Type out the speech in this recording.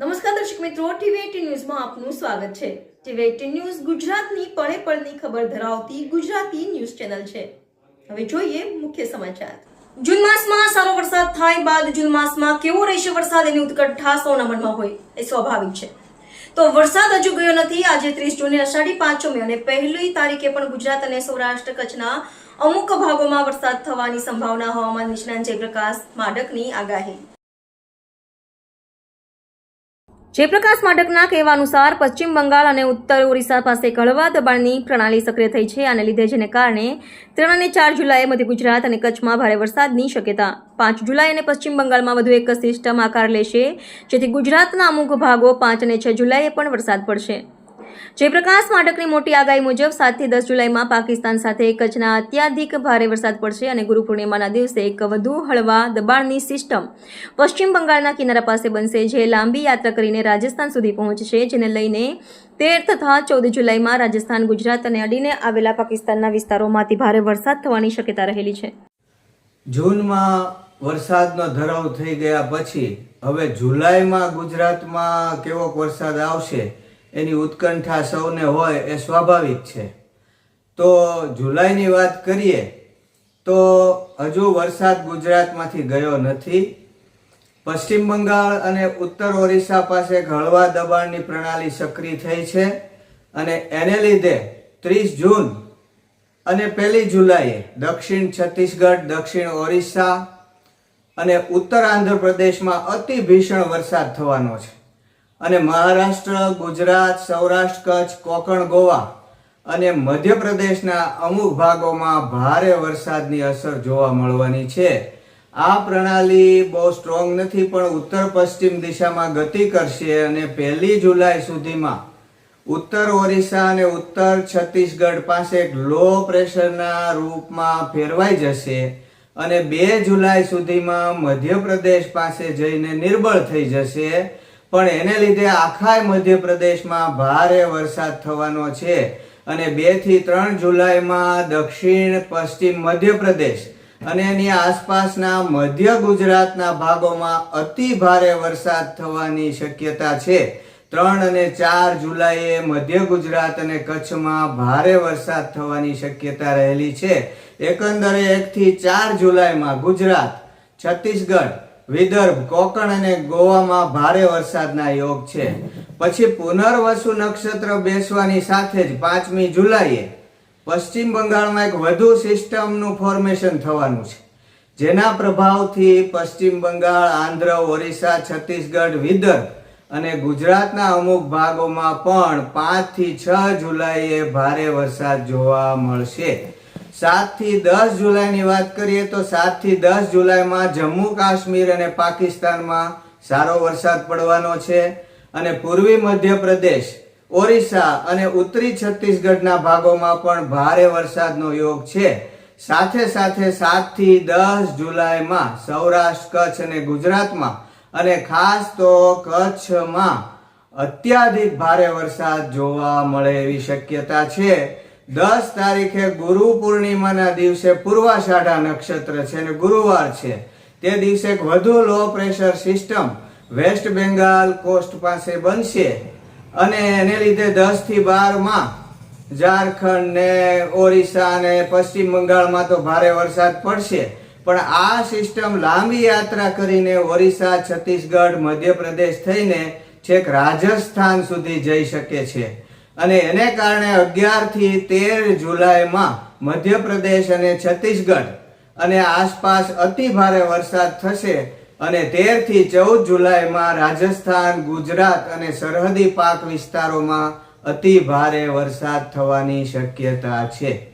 નમસ્કાર દર્શક મિત્રો ટીવી ન્યૂઝમાં આપનું સ્વાગત છે. ટીવી ન્યૂઝ ગુજરાતની પળે પળની ખબર ધરાવતી ગુજરાતી ન્યૂઝ ચેનલ છે. હવે જોઈએ મુખ્ય સમાચાર. જૂન માસમાં સારો વરસાદ થાય બાદ જૂન માસમાં કેવો રહેશે વરસાદ એની ઉત્કંઠા સૌના મનમાં હોય એ સ્વાભાવિક છે. તો વરસાદ હજુ ગયો નથી. આજે ત્રીસ જૂને અષાઢી પાંચમી અને પહેલી તારીખે પણ ગુજરાત અને સૌરાષ્ટ્ર કચ્છના અમુક ભાગોમાં વરસાદ થવાની સંભાવના હવામાન નિષ્ણાંત જયપ્રકાશ માડકની આગાહી. જયપ્રકાશ માડકના કહેવા અનુસાર પશ્ચિમ બંગાળ અને ઉત્તર ઓરિસ્સા પાસે કળવા દબાણની પ્રણાલી સક્રિય થઈ છે આને લીધે જેને કારણે ત્રણ અને ચાર જુલાઈએ મધ્ય ગુજરાત અને કચ્છમાં ભારે વરસાદની શક્યતા. પાંચ જુલાઈ અને પશ્ચિમ બંગાળમાં વધુ એક સિસ્ટમ આકાર લેશે, જેથી ગુજરાતના અમુક ભાગો પાંચ અને છ જુલાઈએ પણ વરસાદ પડશે. જયપ્રકાશ માટકની મોટી આગાહી મુજબ સાતથી દસ જુલાઈમાં પાકિસ્તાન સાથે કચ્છના અત્યાધિક ભારે વરસાદ પડશે અને ગુરુ પૂર્ણિમાના દિવસે એક વધુ હળવા દબાણની સિસ્ટમ પશ્ચિમ બંગાળના કિનારા પાસે બનશે, જે લાંબી યાત્રા કરીને રાજસ્થાન સુધી પહોંચશે, જેને લઈને તેર તથા ચૌદ જુલાઈમાં રાજસ્થાન, ગુજરાત અને અડીને આવેલા પાકિસ્તાનના વિસ્તારોમાંથી ભારે વરસાદ થવાની શક્યતા રહેલી છે. જૂનમાં વરસાદનો ધરાવ થઈ ગયા પછી, હવે જુલાઈમાં ગુજરાતમાં કેવો વરસાદ આવશે એની ઉત્કંઠા સૌને હોય એ સ્વાભાવિક છે. તો જુલાઈની વાત કરીએ, તો હજુ વરસાદ ગુજરાતમાંથી ગયો નથી. પશ્ચિમ બંગાળ અને ઉત્તર ઓરિસ્સા પાસે ઘળવા દબાણની પ્રણાલી સક્રિય થઈ છે અને એને લીધે ત્રીસ જૂન અને પહેલી જુલાઈએ દક્ષિણ છત્તીસગઢ, દક્ષિણ ઓરિસ્સા અને ઉત્તર આંધ્રપ્રદેશમાં અતિ ભીષણ વરસાદ થવાનો છે. અને મહારાષ્ટ્ર, ગુજરાત, સૌરાષ્ટ્ર, કચ્છ, કોકણ, ગોવા અને મધ્યપ્રદેશના અમુક ભાગોમાં ભારે વરસાદની અસર જોવા મળવાની છે. આ પ્રણાલી બહુ સ્ટ્રોંગ નથી, પણ ઉત્તર પશ્ચિમ દિશામાં ગતિ કરશે અને પહેલી જુલાઈ સુધીમાં ઉત્તર ઓરિસ્સા અને ઉત્તર છત્તીસગઢ પાસે એક લો પ્રેશરના રૂપમાં ફેરવાઈ જશે અને બે જુલાઈ સુધીમાં મધ્યપ્રદેશ પાસે જઈને નિર્બળ થઈ જશે. પણ એને લીધે આખા મધ્યપ્રદેશમાં ભારે વરસાદ થવાનો છે અને બેથી ત્રણ જુલાઈમાં દક્ષિણ પશ્ચિમ મધ્યપ્રદેશ અને એની આસપાસના મધ્ય ગુજરાતના ભાગોમાં અતિ ભારે વરસાદ થવાની શક્યતા છે. ત્રણ અને ચાર જુલાઈએ મધ્ય ગુજરાત અને કચ્છમાં ભારે વરસાદ થવાની શક્યતા રહેલી છે. એકંદરે એકથી ચાર જુલાઈમાં ગુજરાત, છત્તીસગઢ વિદર્ભ, કોકણ અને ગોવામાં ભારે વરસાદના યોગ છે. પછી પુનર્વસુ નક્ષત્ર બેસવાની સાથે જ પાંચમી જુલાઈએ પશ્ચિમ બંગાળમાં એક વધુ સિસ્ટમનું ફોર્મેશન થવાનું છે. જેના પ્રભાવથી પશ્ચિમ બંગાળ, આંધ્ર, ઓરિસ્સા, છત્તીસગઢ, વિદર્ભ અને ગુજરાતના અમુક ભાગોમાં પણ પાંચથી છ જુલાઈએ ભારે વરસાદ જોવા મળશે. સાતથી દસ જુલાઈની વાત કરીએ તો સાતથી દસ જુલાઈમાં જમ્મુ કાશ્મીર અને પાકિસ્તાનમાં સારો વરસાદ પડવાનો છે અને પૂર્વી મધ્યપ્રદેશ, ઓરિસ્સા અને ઉત્તરી છત્તીસગઢના ભાગોમાં પણ ભારે વરસાદનો યોગ છે. સાથે સાથે સાતથી દસ જુલાઈમાં સૌરાષ્ટ્ર, કચ્છ અને ગુજરાતમાં અને ખાસ તો કચ્છમાં અત્યાધિક ભારે વરસાદ જોવા મળે એવી શક્યતા છે. દસ તારીખે ગુરુ પૂર્ણિમાના દિવસે પૂર્વાષાઢા નક્ષત્ર છે અને ગુરુવાર છે. તે દિવસે એક વધુ low pressure system West Bengal coast પાસે બનશે. અને એને લીધે દસથી બારમાં ઝારખંડ ને ઓરિસ્સા ને પશ્ચિમ બંગાળમાં તો ભારે વરસાદ પડશે. પણ આ સિસ્ટમ લાંબી યાત્રા કરીને ઓરિસ્સા, છત્તીસગઢ, મધ્યપ્રદેશ થઈને છેક રાજસ્થાન સુધી જઈ શકે છે. અને એને કારણે અગિયારથી તેર જુલાઈમાં મધ્યપ્રદેશ અને છત્તીસગઢ અને આસપાસ અતિ ભારે વરસાદ થશે અને તેરથી ચૌદ જુલાઈમાં રાજસ્થાન, ગુજરાત અને સરહદી પાક વિસ્તારોમાં અતિ ભારે વરસાદ થવાની શક્યતા છે.